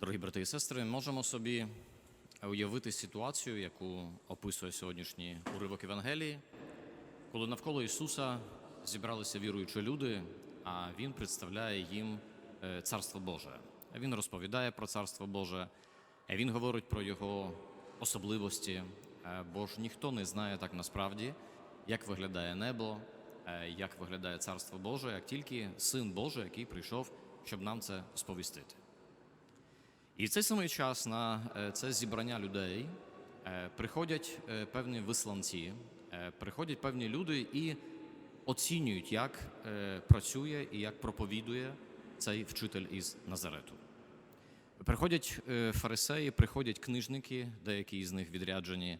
Дорогі брати і сестри, можемо собі уявити ситуацію, яку описує сьогоднішній уривок Євангелії, коли навколо Ісуса зібралися віруючі люди, а Він представляє їм е, Царство Боже. Він розповідає про Царство Боже, він говорить про його особливості, е, бо ж ніхто не знає так насправді, як виглядає небо, е, як виглядає Царство Боже, як тільки Син Божий, який прийшов, щоб нам це сповістити. І в цей самий час на е, це зібрання людей е, приходять е, певні висланці, приходять певні люди і оцінюють, як працює і як проповідує цей вчитель із Назарету. Приходять фарисеї, приходять книжники, деякі з них відряджені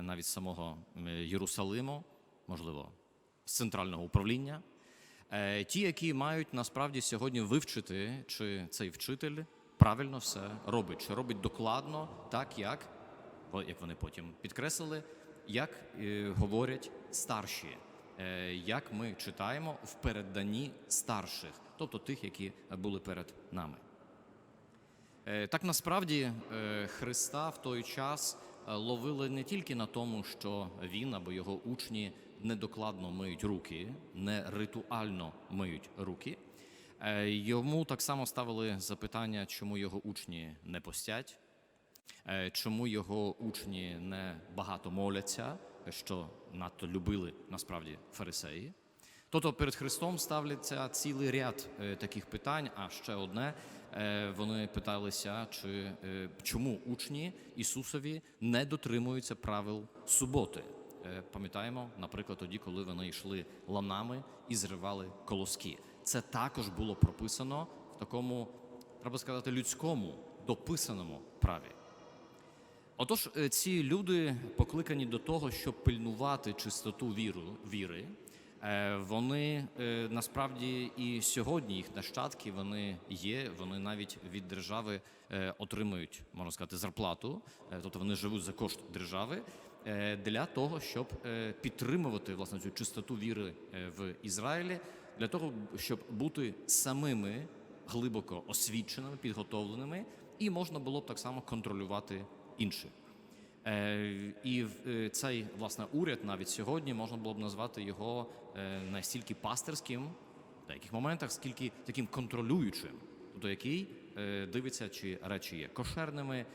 навіть з самого Єрусалиму, можливо, з центрального управління. Ті, які мають насправді сьогодні вивчити, чи цей вчитель правильно все робить, чи робить докладно, так як, як вони потім підкреслили, як е, говорять старші, е, як ми читаємо в передданні старших, тобто тих, які були перед нами. Е, Так насправді е, Христа в той час е, ловили не тільки на тому, що він або його учні недокладно миють руки, не ритуально миють руки. Е, Йому так само ставили запитання, чому його учні не постять, е, чому його учні не багато моляться, що надто любили насправді фарисеї. Тобто перед Христом ставляться цілий ряд е, таких питань. А ще одне вони питалися, чи чому учні Ісусові не дотримуються правил суботи. Пам'ятаємо, наприклад, тоді, коли вони йшли ланами і зривали колоски. Це також було прописано в такому, треба сказати, людському дописаному праві. Отож, е, ці люди покликані до того, щоб пильнувати чистоту віру, віри. Е, Вони е, насправді і сьогодні їх нащадки вони є. Вони навіть від держави отримують, можна сказати, зарплату, тобто вони живуть за кошт держави для того, щоб підтримувати власне цю чистоту віри в Ізраїлі, для того, щоб бути самими глибоко освіченими, підготовленими, і можна було б так само контролювати інших. Е, І е, цей власне уряд навіть сьогодні можна було б назвати його е, настільки пастирським в деяких моментах, скільки таким контролюючим, тобто який дивиться, чи речі є кошерними,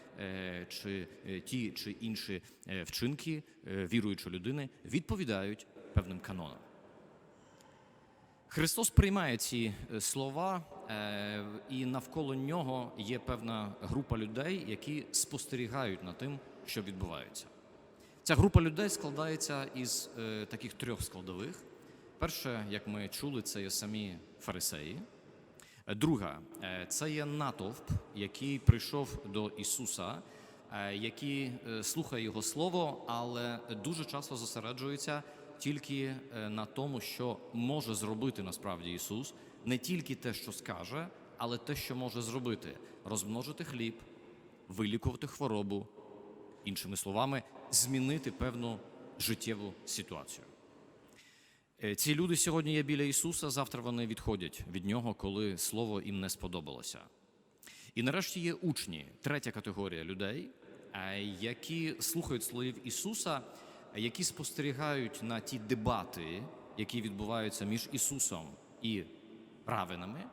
чи ті чи інші вчинки віруючої людини відповідають певним канонам. Христос приймає ці е, слова, е, і навколо нього є певна група людей, які спостерігають над тим, що відбувається. Ця група людей складається із е, таких трьох складових. Перше, як ми чули, це є самі фарисеї. Друга це є натовп, який прийшов до Ісуса, який слухає Його слово, але дуже часто зосереджується тільки е, на тому, що може зробити насправді Ісус, не тільки те, що скаже, але те, що може зробити: розмножити хліб, вилікувати хворобу, іншими словами, змінити певну життєву ситуацію. Е, Ці люди сьогодні є біля Ісуса, завтра вони відходять від Нього, коли Слово їм не сподобалося. І нарешті є учні, третя категорія людей, е, які слухають словів Ісуса, які спостерігають на ті дебати, які відбуваються між Ісусом і равинами,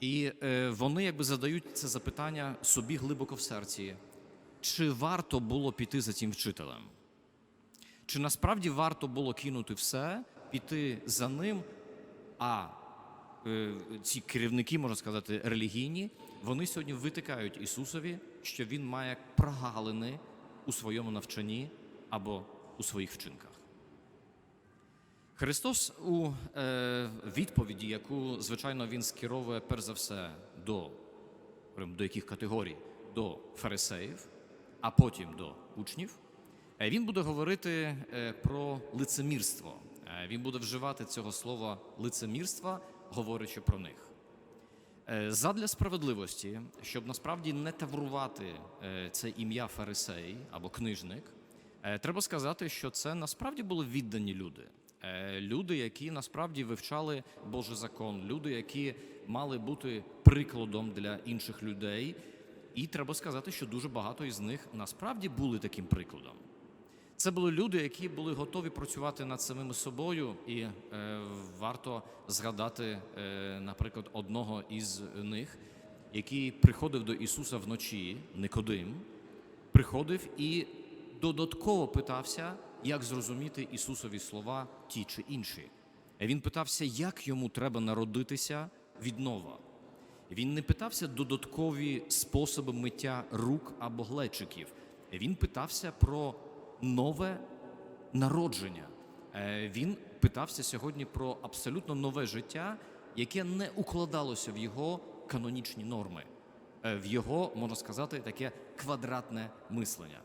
і е, вони якби задають це запитання собі глибоко в серці: чи варто було піти за цим вчителем? Чи насправді варто було кинути все, піти за ним, а е, ці керівники, можна сказати, релігійні, вони сьогодні витикають Ісусові, що Він має прогалини у своєму навчанні або у своїх вчинках. Христос у е, відповіді, яку, звичайно, він скеровує перш за все до, до яких категорій? До фарисеїв, а потім до учнів, е, він буде говорити е, про лицемірство. Він буде вживати цього слова лицемірства, говорячи про них. Задля справедливості, щоб насправді не таврувати це ім'я фарисей або книжник, треба сказати, що це насправді були віддані люди. Е, Люди, які насправді вивчали Божий закон, люди, які мали бути прикладом для інших людей, І треба сказати, що дуже багато із них насправді були таким прикладом. Це були люди, які були готові працювати над самими собою, і е, варто згадати, е, наприклад, одного із них, який приходив до Ісуса вночі, Никодим, приходив і додатково питався, як зрозуміти Ісусові слова ті чи інші. Він питався, як йому треба народитися віднова. Він не питався додаткові способи миття рук або глечиків. Він питався про нове народження. Е, Він питався сьогодні про абсолютно нове життя, яке не укладалося в його канонічні норми, е, в його, можна сказати, таке квадратне мислення.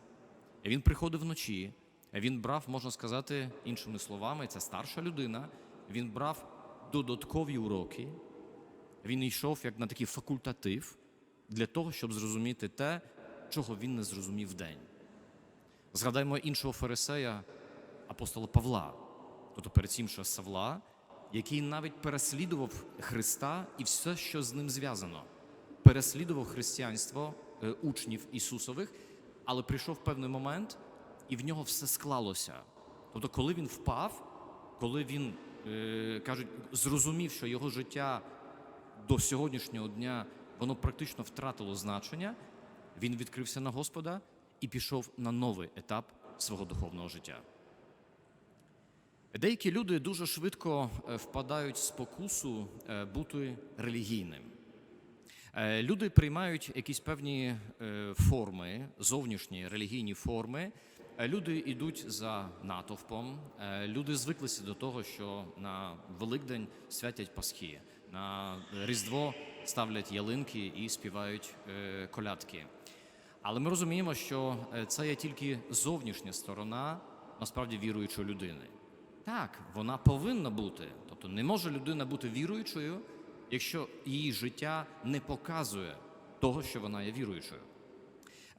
Він приходив вночі, він брав, можна сказати, іншими словами, це старша людина. Він брав додаткові уроки, він йшов як на такий факультатив для того, щоб зрозуміти те, чого він не зрозумів вдень. Згадаймо іншого фарисея, апостола Павла, тобто перед цим ще Савла, який навіть переслідував Христа і все, що з ним зв'язано. Переслідував християнство е, учнів Ісусових, але прийшов певний момент, і в нього все склалося. Тобто, коли він впав, коли він, е, кажуть, зрозумів, що його життя до сьогоднішнього дня воно практично втратило значення, він відкрився на Господа і пішов на новий етап свого духовного життя. Деякі люди дуже швидко е, впадають в спокусу е, бути релігійним. Е, Люди приймають якісь певні е, форми, зовнішні релігійні форми. Е, Люди йдуть за натовпом. Люди звиклися до того, що на Великдень святять Пасхи, на Різдво ставлять ялинки і співають колядки. Але ми розуміємо, що це є тільки зовнішня сторона насправді віруючої людини. Так, вона повинна бути. Тобто не може людина бути віруючою, якщо її життя не показує того, що вона є віруючою.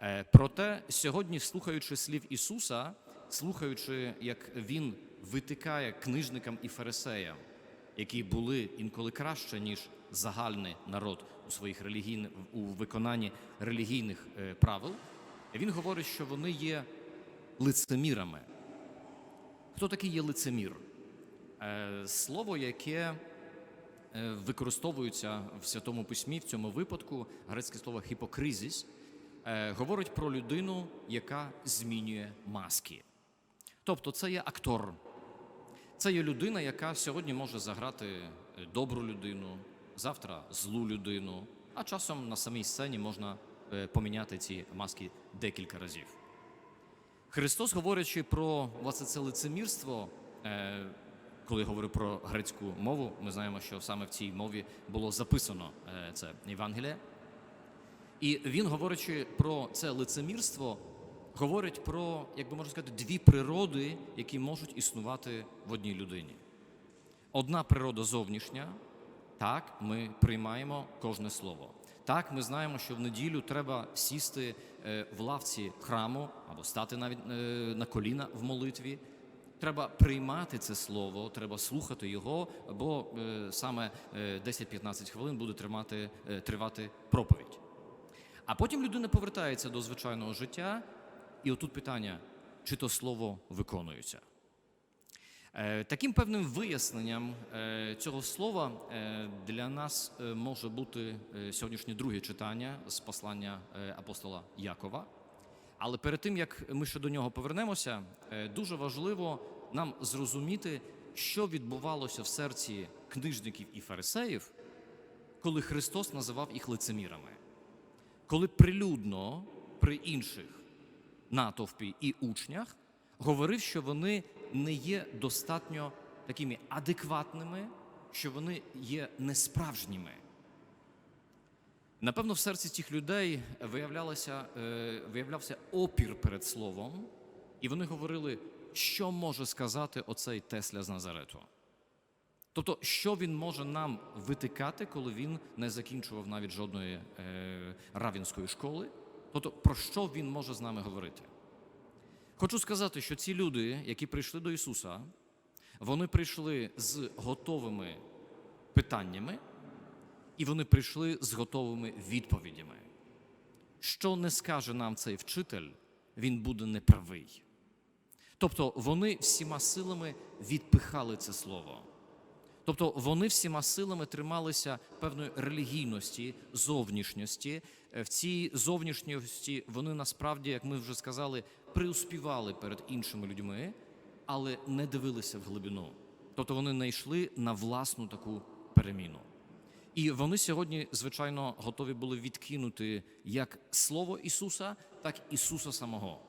Е, Проте сьогодні, слухаючи слів Ісуса, слухаючи, як Він витикає книжникам і фарисеям, які були інколи краще, ніж загальний народ у своїх релігійних у виконанні релігійних е, правил, він говорить, що вони є лицемірами. Хто такий є лицемір? Е, Слово, яке е, використовується в Святому Письмі, в цьому випадку, грецьке слово хіпокризіс, е, говорить про людину, яка змінює маски. Тобто це є актор, це є людина, яка сьогодні може заграти добру людину, завтра злу людину, а часом на самій сцені можна е, поміняти ці маски декілька разів. Христос, говорячи про власне це лицемірство, коли говорив про грецьку мову, ми знаємо, що саме в цій мові було записано е, це Євангеліє. І він, говорячи про це лицемірство, говорить про, як би можна сказати, дві природи, які можуть існувати в одній людині. Одна природа зовнішня, так, ми приймаємо кожне слово. Так, ми знаємо, що в неділю треба сісти е, в лавці храму або стати навіть е, на коліна в молитві. Треба приймати це слово, треба слухати його, бо е, саме е, 10-15 хвилин буде тримати, е, тривати проповідь. А потім людина повертається до звичайного життя, і отут питання, чи то слово виконується. Е, Таким певним виясненням е, цього слова е, для нас е, може бути е, сьогоднішнє друге читання з послання е, апостола Якова. Але перед тим як ми ще до нього повернемося, е, дуже важливо нам зрозуміти, що відбувалося в серці книжників і фарисеїв, коли Христос називав їх лицемірами, коли прилюдно при інших натовпі і учнях говорив, що вони не є достатньо такими адекватними, що вони є несправжніми. Напевно, в серці цих людей виявлялося, е, виявлявся опір перед словом, і вони говорили, що може сказати оцей Тесля з Назарету. Тобто, що він може нам витикати, коли він не закінчував навіть жодної е, равінської школи? Тобто, про що він може з нами говорити? Хочу сказати, що ці люди, які прийшли до Ісуса, вони прийшли з готовими питаннями, і вони прийшли з готовими відповідями. що не скаже нам цей вчитель, він буде неправий. Тобто вони всіма силами відпихали це слово. Тобто вони всіма силами трималися певної релігійності, зовнішньості. Е, В цій зовнішньості вони насправді, як ми вже сказали, приуспівали перед іншими людьми, але не дивилися в глибину. Тобто вони не йшли на власну таку переміну. І вони сьогодні, звичайно, готові були відкинути як слово Ісуса, так і Ісуса самого.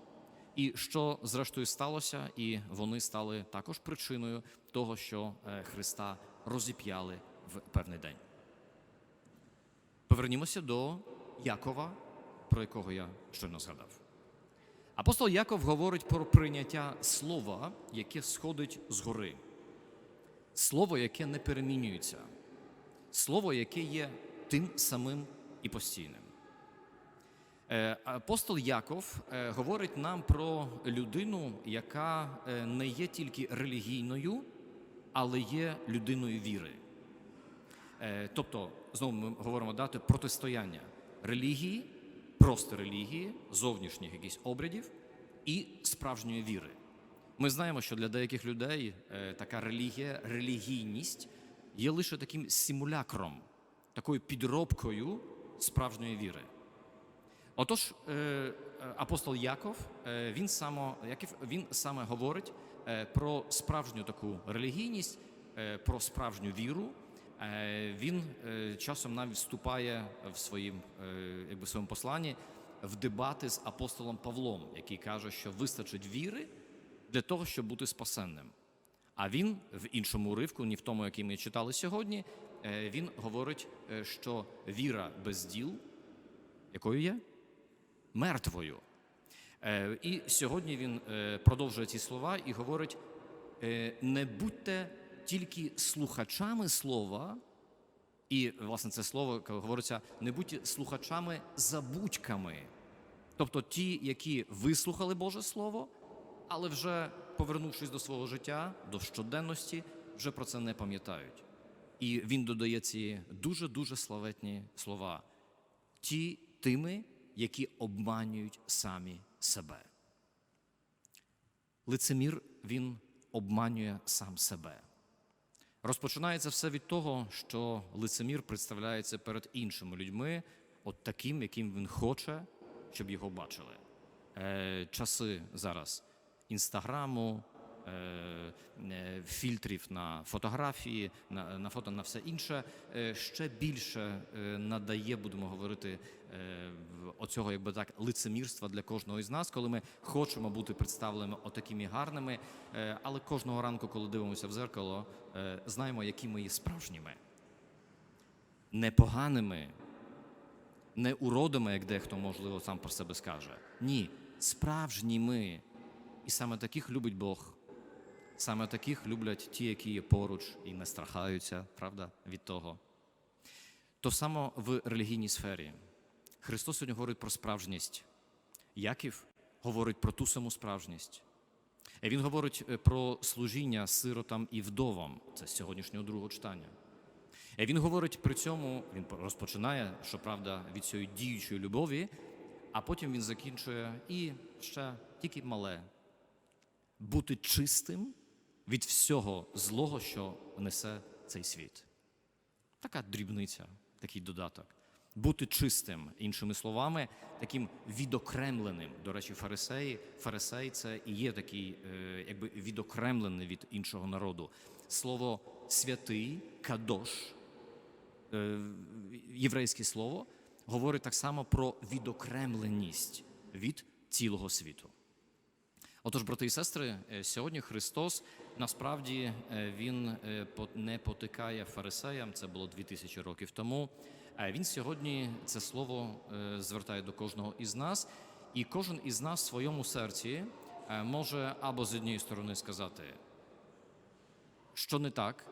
І що зрештою сталося, і вони стали також причиною того, що е, Христа розіп'яли в певний день. Повернімося до Якова, про якого я щойно згадав. Апостол Яков говорить про прийняття слова, яке сходить згори. Слово, яке не перемінюється, слово, яке є тим самим і постійним. Е, Апостол Яков е, говорить нам про людину, яка е, не є тільки релігійною, але є людиною віри. Тобто, знову ми говоримо дати протистояння релігії, просто релігії, зовнішніх якихось обрядів і справжньої віри. Ми знаємо, що для деяких людей така релігія, релігійність є лише таким симулякром, такою підробкою справжньої віри. Отож, е, е, апостол Яков, е, він само, він саме говорить про справжню таку релігійність, про справжню віру. Він часом навіть вступає в своїм, якби, своєму посланні в дебати з апостолом Павлом, який каже, що вистачить віри для того, щоб бути спасенним. А він в іншому уривку, не в тому, який ми читали сьогодні, е, він говорить, е, що віра без діл, якою є? Мертвою. Е, І сьогодні він продовжує ці слова і говорить: не будьте тільки слухачами слова, і, власне, це слово говориться, не будьте слухачами забудьками. Тобто ті, які вислухали Боже Слово, але вже повернувшись до свого життя, до щоденності, вже про це не пам'ятають. І він додає ці дуже-дуже славетні слова. Ті тими, які обманюють самі себе. Лицемір він обманює сам себе. Розпочинається все від того, що лицемір представляється перед іншими людьми, от таким, яким він хоче, щоб його бачили. Е, часи зараз інстаграму, е, е, фільтрів на фотографії, на, на фото на все інше, е, ще більше надає, будемо говорити, оцього, якби так, лицемірства для кожного із нас, коли ми хочемо бути представленими отакими гарними, але кожного ранку, коли дивимося в зеркало, знаємо, які ми є справжніми, непоганими, не уродами, як дехто, можливо, сам про себе скаже. Ні, справжніми. І саме таких любить Бог. Саме таких люблять ті, які є поруч і не страхаються, правда, від того. То само в релігійній сфері. Христос сьогодні говорить про справжність. Яків говорить про ту саму справжність. Він говорить е, про служіння сиротам і вдовам. Це з сьогоднішнього другого читання. Він говорить при цьому, він розпочинає, щоправда, від цієї діючої любові, а потім він закінчує і ще тільки мале бути чистим від всього злого, що несе цей світ. Така дрібниця, такий додаток. Бути чистим, іншими словами, таким відокремленим. До речі, фарисеї, фарисей це і є такий, е, якби відокремлений від іншого народу. Слово святий, кадош, е, єврейське слово, говорить так само про відокремленість від цілого світу. Отож, брати і сестри, е, сьогодні Христос насправді е, він е, не потикає фарисеям, це було 2000 років тому. Він сьогодні це слово звертає до кожного із нас, і кожен із нас в своєму серці може або з однієї сторони сказати, що не так.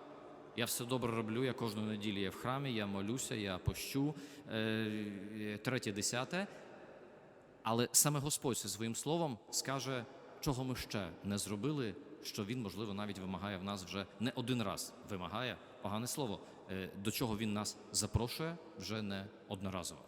Я все добре роблю, я кожну неділю є в храмі, я молюся, я пощу, третє, десяте. Але саме Господь зі своїм словом скаже, чого ми ще не зробили, що Він, можливо, навіть вимагає в нас вже не один раз. Вимагає погане слово, е, до чого Він нас запрошує вже не одноразово.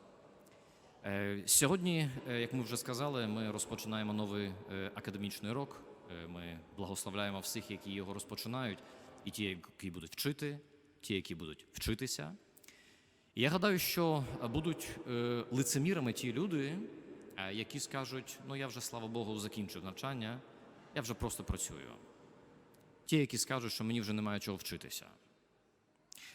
Е, Сьогодні, е, як ми вже сказали, ми розпочинаємо новий академічний рок. Ми благословляємо всіх, які його розпочинають, і ті, які будуть вчити, ті, які будуть вчитися. Я гадаю, що будуть лицемірами ті люди, які скажуть: ну я вже слава Богу закінчив навчання, я вже просто працюю. Ті, які скажуть, що мені вже немає чого вчитися.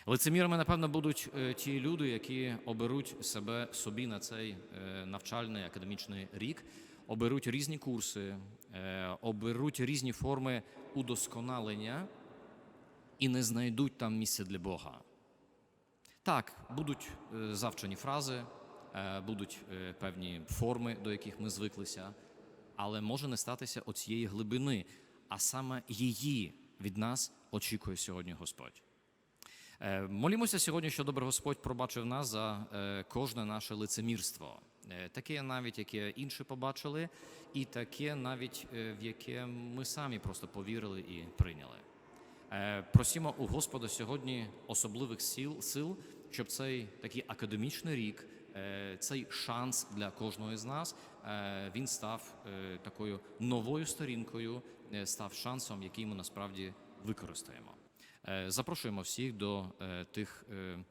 Лицемірами, напевно, будуть е, ті люди, які оберуть себе собі на цей е, навчальний академічний рік, оберуть різні курси, е, оберуть різні форми удосконалення і не знайдуть там місця для Бога. Так, будуть е, завчені фрази, е, будуть е, певні форми, до яких ми звиклися, але може не статися оцієї глибини, а саме її від нас очікує сьогодні Господь. Е, Молімося сьогодні, що добрий Господь пробачив нас за е, кожне наше лицемірство, Е, таке навіть, яке інші побачили, і таке навіть, е, в яке ми самі просто повірили і прийняли. Е, Просімо у Господа сьогодні особливих сил, сил, щоб цей такий академічний рік, е, цей шанс для кожного з нас, е, він став е, такою новою сторінкою, е, став шансом, який ми насправді використаємо. Е, Запрошуємо всіх до е, тих е,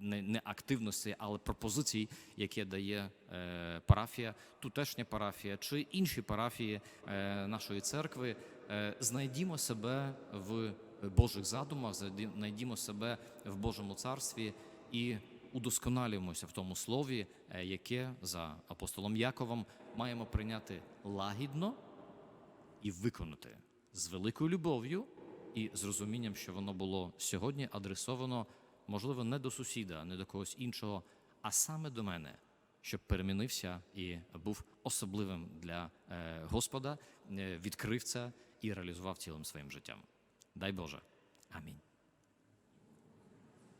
не, активностей, але пропозицій, які дає е, парафія, тутешня парафія чи інші парафії е, нашої церкви. Е, знайдімо себе в Божих задумах, знайді- знайдімо себе в Божому царстві і удосконалюємося в тому слові, е, яке за апостолом Яковом маємо прийняти лагідно і виконати з великою любов'ю і з розумінням, що воно було сьогодні адресовано, можливо, не до сусіда, не до когось іншого, а саме до мене, щоб перемінився і був особливим для е, Господа, е, відкрив це і реалізував цілим своїм життям. Дай Боже. Амінь.